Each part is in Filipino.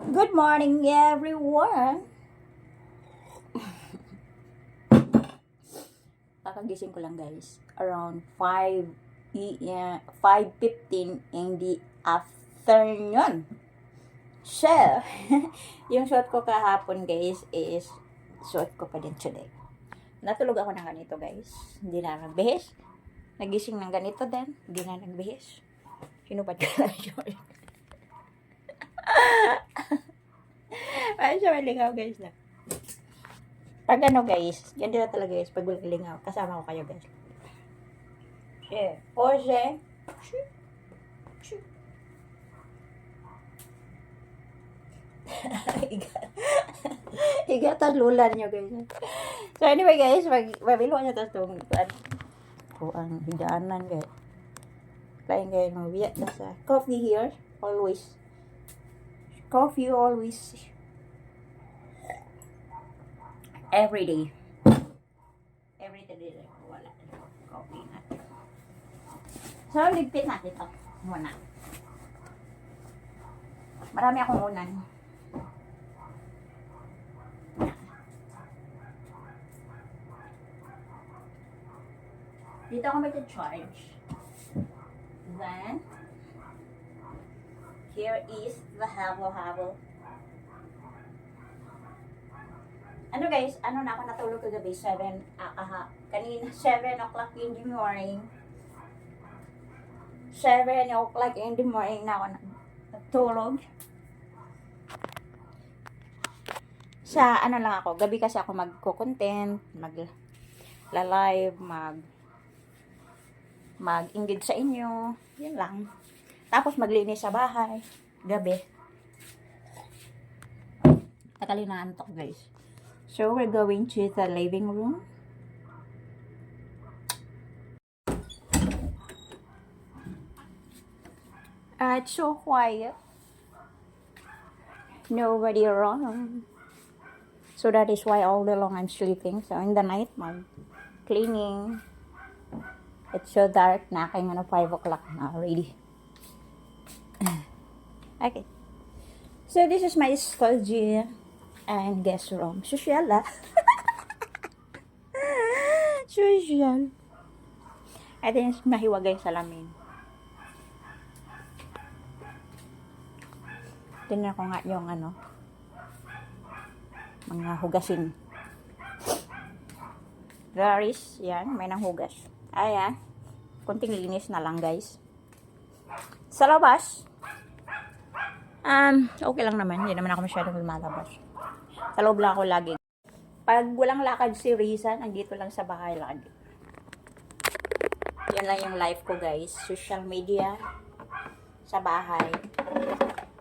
Good morning, everyone. Kakagising ko lang, guys. Around 5 e- 5.15 in the afternoon. So, yung suot ko kahapon, guys, is suot ko pa din today. Natulog ako ng ganito, guys. Hindi na nagbihis. Nagising ng ganito din. Hindi na nagbihis. Sinupad ko lang yun. Ay, siya may lingaw, guys, na. Pag ano, guys, din na talaga, guys, pag walang lingaw, kasama ko kayo, guys. Yeah. Pose. Shoo. Shoo. Higa. Higa talulan nyo, guys. So, anyway, guys, mag, mabilo nyo tapos itong, ano, ko ang higaanan, guys. Kain kayo ng biyak na sa coffee here, always. Coffee always. Every day. Every day. Wala. Coffee natin. So, ligpit natin ito. Muna. Marami akong unan. Dito ako mag-charge. Then, here is the habo-habo. Ano guys, ano na ako natulog kagabi, 7, ah, kanina, 7 o'clock in the morning. 7 o'clock in the morning na ako natulog. Sa ano lang ako, gabi kasi ako magko-content, mag la-live, mag mag-ingid sa inyo. Yun lang. Tapos maglinis sa bahay. Gabi. Takali na antok guys. So we're going to the living room. Uh, it's so quiet. Nobody around. So that is why all day long I'm sleeping. So in the night, mag cleaning. It's so dark na kaya ano 5 o'clock na already. Okay. So this is my study and guest room. Social ah. Social. I think mahiwagay sa lamin. Tingnan ko nga yung ano mga hugasin. Garis, yan, may nang hugas. Ayan. Kunting linis na lang, guys. Sa labas, um, okay lang naman. Hindi naman ako masyadong lumalabas. Sa loob lang ako lagi. Pag walang lakad si Riza, nandito lang sa bahay lagi. Yan lang yung life ko, guys. Social media, sa bahay.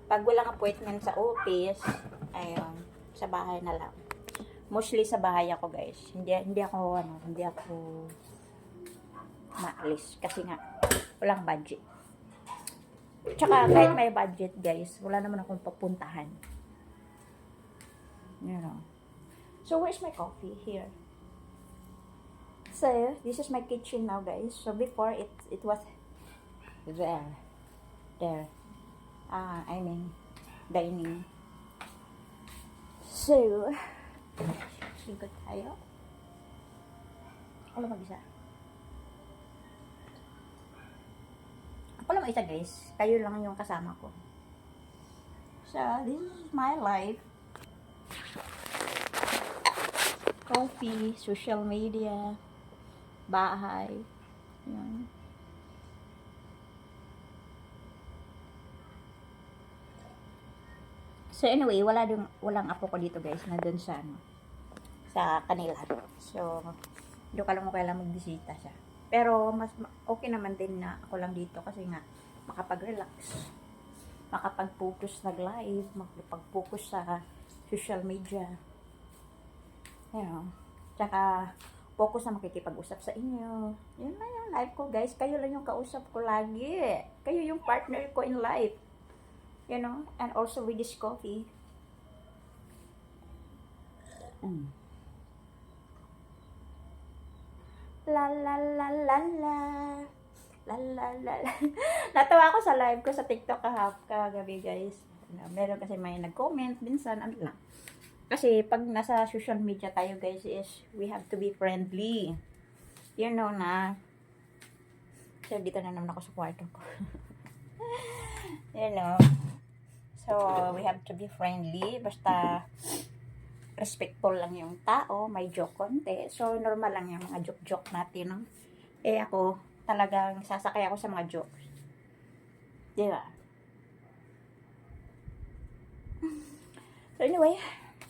Pag walang appointment sa office, ayun, sa bahay na lang. Mostly sa bahay ako, guys. Hindi hindi ako ano, hindi ako maalis kasi nga walang budget. Tsaka kahit may budget, guys, wala naman akong papuntahan. You know. So where's my coffee here? So, this is my kitchen now, guys. So before it it was there. There. Ah, I mean dining. So, Singkot tayo. Ako lang mag-isa. Ako lang mag-isa guys. Kayo lang yung kasama ko. So, this is my life. Coffee, social media, bahay. Yan. So anyway, wala ding walang apo ko dito guys na doon sa ano sa kanila. So doon ka lang mo kailangan magbisita siya. Pero mas ma- okay naman din na ako lang dito kasi nga makapag-relax. Makapag-focus nag-live, makapag-focus sa social media. You know, tsaka focus na makikipag-usap sa inyo. Yun lang yung life ko, guys. Kayo lang yung kausap ko lagi. Kayo yung partner ko in life you know, and also with this coffee. Mm. La la la la la. La la la la. Natawa ako sa live ko sa TikTok kahap kagabi, guys. Meron kasi may nag-comment, minsan, ano lang. Kasi pag nasa social media tayo guys is we have to be friendly. You know na. So, dito na naman ako sa kwarto ko. you know. So, we have to be friendly. Basta, respectful lang yung tao. May joke konti. So, normal lang yung mga joke-joke natin. No? Eh, ako, talagang sasakay ako sa mga jokes. Di ba? So, anyway,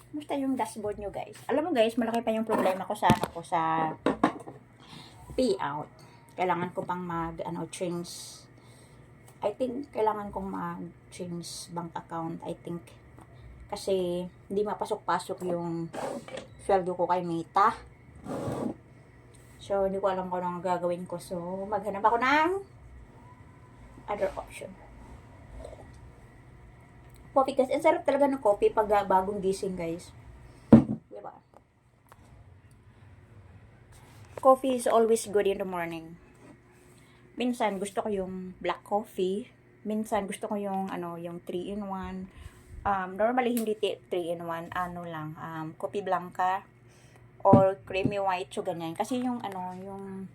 Basta yung dashboard nyo, guys. Alam mo, guys, malaki pa yung problema ko sa, ano ko, sa payout. Kailangan ko pang mag, ano, change. I think, kailangan kong mag-change bank account. I think. Kasi, hindi mapasok-pasok yung sweldo ko kay Mita. So, hindi ko alam kung anong gagawin ko. So, maghanap ako ng other option coffee kasi ang sarap talaga ng coffee pag bagong gising guys. Diba? Coffee is always good in the morning. Minsan gusto ko yung black coffee. Minsan gusto ko yung ano, yung 3 in 1. Um, normally hindi 3 in 1, ano lang, um, coffee blanca or creamy white so ganyan. Kasi yung ano, yung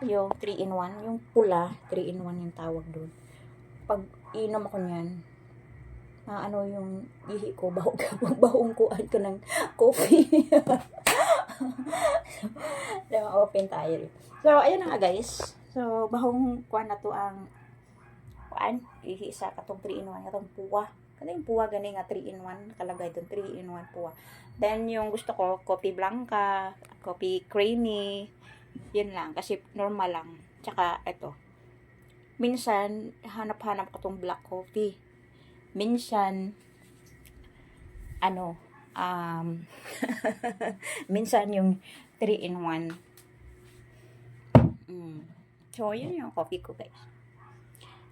yung 3 in 1, yung pula, 3 in 1 yung tawag doon. Pag inom ako niyan, na ano yung ihi ko, bahog, bahong kuhan ko ng coffee. diba, open tayo. So, ayun na nga guys. So, bahong kuhan na to ang kuhan, ihi sa katong 3 in 1, katong puwa. Kasi yung puwa gani nga 3 in 1, nakalagay doon 3 in 1 puwa. Then, yung gusto ko, coffee blanca, coffee creamy, yun lang. Kasi normal lang. Tsaka, eto. Minsan, hanap-hanap ko tong black coffee minsan ano um minsan yung 3 in 1 mm. so yun yung coffee ko guys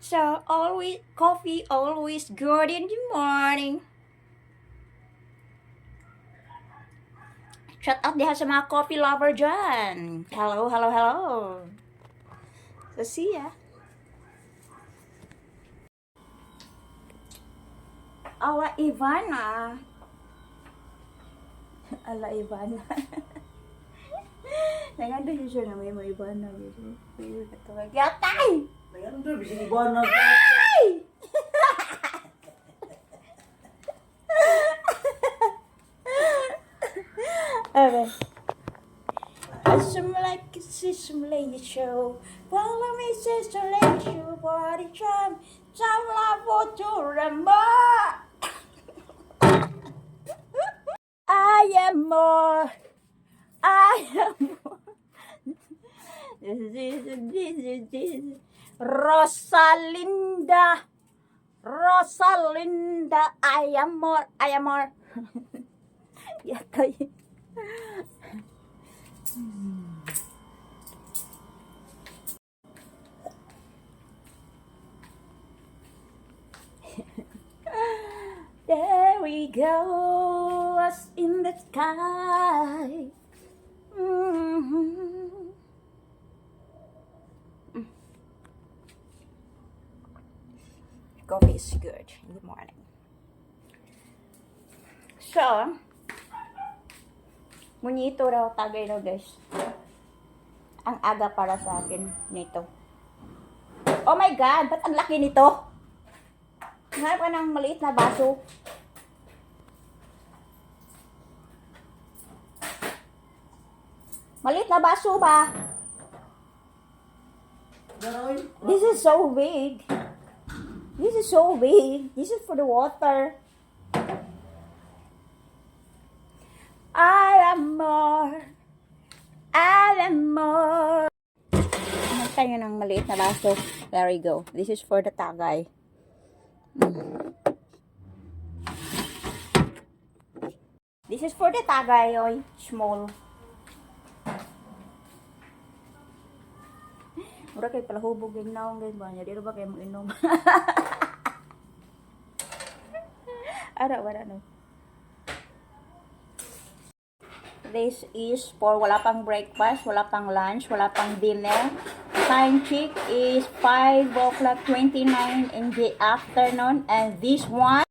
so always coffee always good in the morning Shout out diha sa mga coffee lover dyan. Hello, hello, hello. So, see ya. Ala Ivana. Ala Ivana. Naganda yun siya na may mga Ivana. Gatay! Mayroon doon, bising ibuan na. Ay! Assimilate show. Follow me, sister, let you body jam. Jam la for to remember. I am more. I am more. This is, this is, this is. Rosalinda. Rosalinda. I am more. I am more. Yata yun. There we go, us in the sky. Mhm. Coffee is good morning. So, Munyito raw tagay raw guys. Ang aga para sa akin nito. Oh my God! Ba't ang laki nito? Hanap ka ng maliit na baso. Maliit na baso ba? This is so big. This is so big. This is for the water. I am more. I am more. Ng maliit na baso. There we go. This is for the tagay. Mm. This is for the tagay, oy. Small. Mura kay palahubog yung naong guys ba niya. Di ba kayo mo inom? Ara, wala no. This is for wala pang breakfast, wala pang lunch, wala pang dinner. time check is 5 o'clock 29 in the afternoon and this one